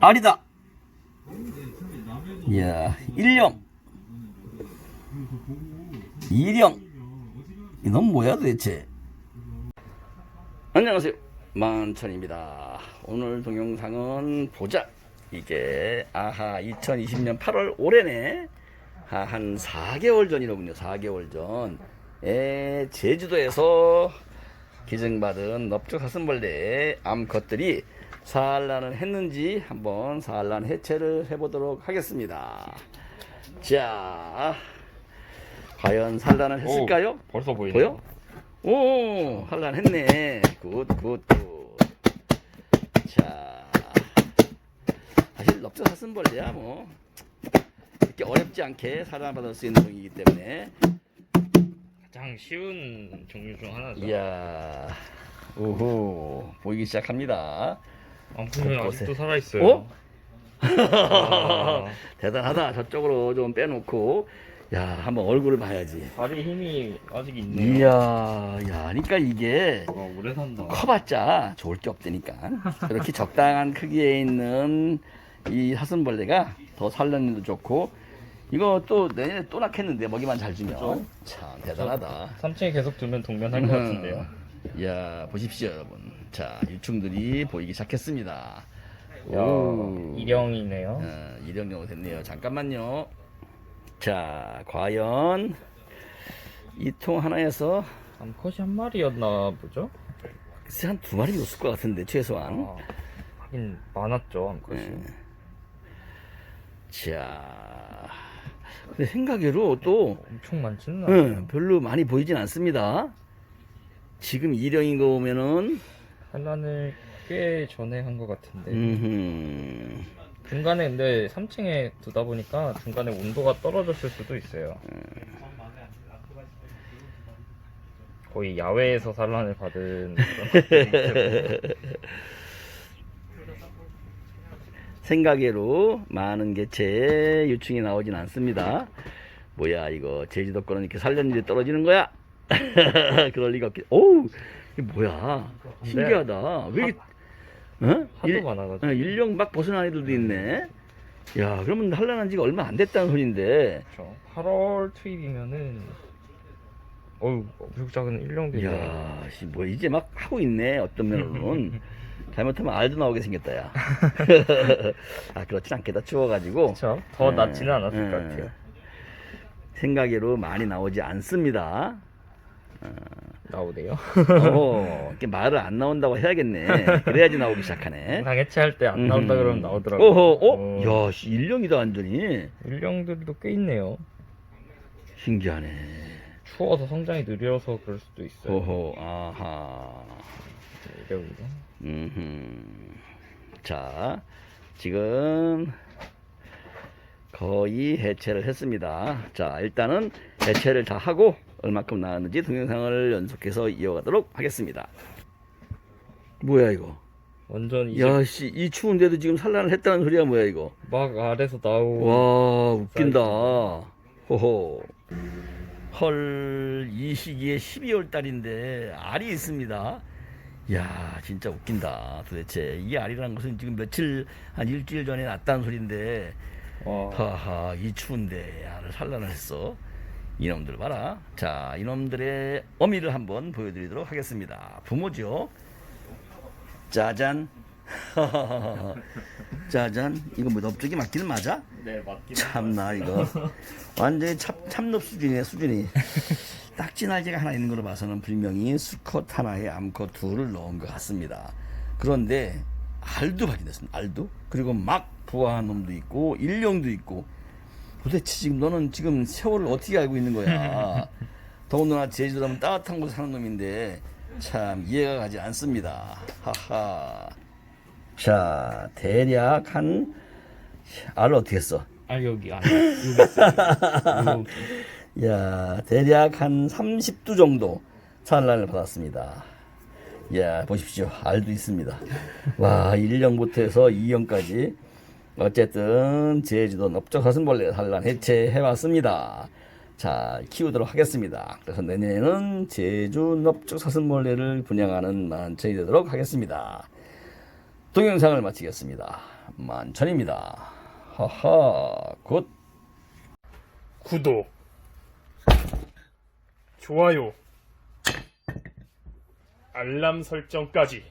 알이다. 이야, 일령. 이령. 이놈 뭐야 도대체? 안녕하세요. 만천입니다. 오늘 동영상은 보자. 이게 아하 2020년 8월 올해네. 아, 한 4개월 전이로군요. 4개월 전. 에 제주도에서 기증받은 넙죽 사슴벌레의 암컷들이 산란을 했는지 한번 산란 해체를 해보도록 하겠습니다. 자, 과연 산란을 했을까요? 오, 벌써 보이네. 보여? 오, 산란했네. 굿, 굿, 굿. 자, 사실 넙죽 사슴벌레야 뭐 이렇게 어렵지 않게 산란받을 수 있는 종이기 때문에 가장 쉬운 종류 중 하나죠. 이야, 오호, 보이기 시작합니다. 암컷은 곳곳에. 아직도 살아 있어요. 어? 아, 대단하다. 저쪽으로 좀 빼놓고, 야, 한번 얼굴을 봐야지. 다리 힘이 아직 있네요. 이야, 야, 그러니까 이게 와, 오래 산다. 커봤자 좋을 게 없다니까. 이렇게 적당한 크기에 있는 이 사슴벌레가 더 살려내도 좋고, 이거 또 내년에 또 낳겠는데 먹이만 잘 주면. 참 대단하다. 3층에 계속 두면 동면할 것 같은데요. 야 보십시오 여러분. 자 유충들이 보이기 시작했습니다. 야, 오. 일형이네요. 어, 이령령 됐네요. 잠깐만요. 자, 과연 이 통 하나에서 암컷이 한 마리였나 보죠? 글쎄 한 두 마리 있을 것 같은데 최소한. 아, 하긴 많았죠, 암컷이. 네. 자, 근데 생각외로 또 엄청 많지는 예, 않아요. 별로 많이 보이진 않습니다. 지금 이령인 거 보면은 산란을 꽤 전에 한 것 같은데. 음흠, 중간에 근데 3층에 두다 보니까 중간에 온도가 떨어졌을 수도 있어요. 거의 야외에서 산란을 받은 그런 생각외로 많은 개체의 유충이 나오진 않습니다. 뭐야 이거 제주도 거는 이렇게 살렸는데 떨어지는 거야? 그럴 리가 없겠. 오우 이게 뭐야? 신기하다. 왜 이렇게 어? 하도 일- 많아가지고. 어, 일령 막 벗어난 애들도 있네. 야 그러면 산란한 지가 얼마 안 됐다는 소린데. 그렇죠. 8월 투입이면은 어우 미국 작은 일령들이 야, 씨, 뭐 이제 막 하고 있네 어떤 면으로는. 잘못하면 알도 나오게 생겼다 야. 아 그렇진 않겠다 추워가지고. 그렇죠. 더 예, 낫지는 않았을 예. 것 같아요. 생각외로 많이 나오지 않습니다. 나오네요. 어, 이렇게 말을 안 나온다고 해야겠네. 그래야지 나오기 시작하네. 영상 해체 할 때 안 나온다 음흠. 그러면 나오더라고요. 어허, 어? 야, 씨, 일령이다 완전히. 일령들도 꽤 있네요. 신기하네. 추워서 성장이 느려서 그럴 수도 있어요. 어허, 아하. 일령이도. 음흠. 자, 지금 거의 해체를 했습니다. 자, 일단은 해체를 다 하고 얼마큼 나왔는지 동영상을 연속해서 이어가도록 하겠습니다. 뭐야 이거? 완전 이제 야, 씨, 이 추운데도 지금 산란을 했다는 소리야 뭐야 이거? 막 아래서 나오고 와, 웃긴다. 호호. 헐, 이 시기에 12월 달인데 알이 있습니다. 야, 진짜 웃긴다. 도대체 이 알이라는 것은 지금 며칠 한 일주일 전에 났다는 소리인데, 와, 하하, 이 추운데 알을 산란을 했어. 이놈들 봐라. 자, 이놈들의 어미를 한번 보여드리도록 하겠습니다. 부모죠. 짜잔. 짜잔. 이거 뭐 넙죽이 맞기는 맞아? 네 맞긴 참나 이거 완전히 참, 참럽 수준이네 수준이 딱지 날개가 하나 있는 걸로 봐서는 분명히 수컷 하나에 암컷 둘을 넣은 것 같습니다 그런데 알도 발견됐습니다 알도 그리고 막 부화한 놈도 있고 일령도 있고 도대체 지금 너는 지금 세월을 어떻게 알고 있는 거야 더군다나 제주도라면 따뜻한 곳에 사는 놈인데 참 이해가 가지 않습니다 하하 자 대략 한 알을 어떻게 했어 아 여기 안 여기. 여기. 야, 대략 한 30두 정도 산란을 받았습니다. 야, 보십시오. 알도 있습니다. 와, 1년 부터 해서 2년까지 어쨌든 제주도 넓적 사슴벌레 산란 해체해 왔습니다. 자, 키우도록 하겠습니다. 그래서 내년에는 제주 넓적 사슴벌레를 분양하는 만천이 되도록 하겠습니다. 동영상을 마치겠습니다. 만천입니다. 하하, 굿. 구독, 좋아요, 알람 설정까지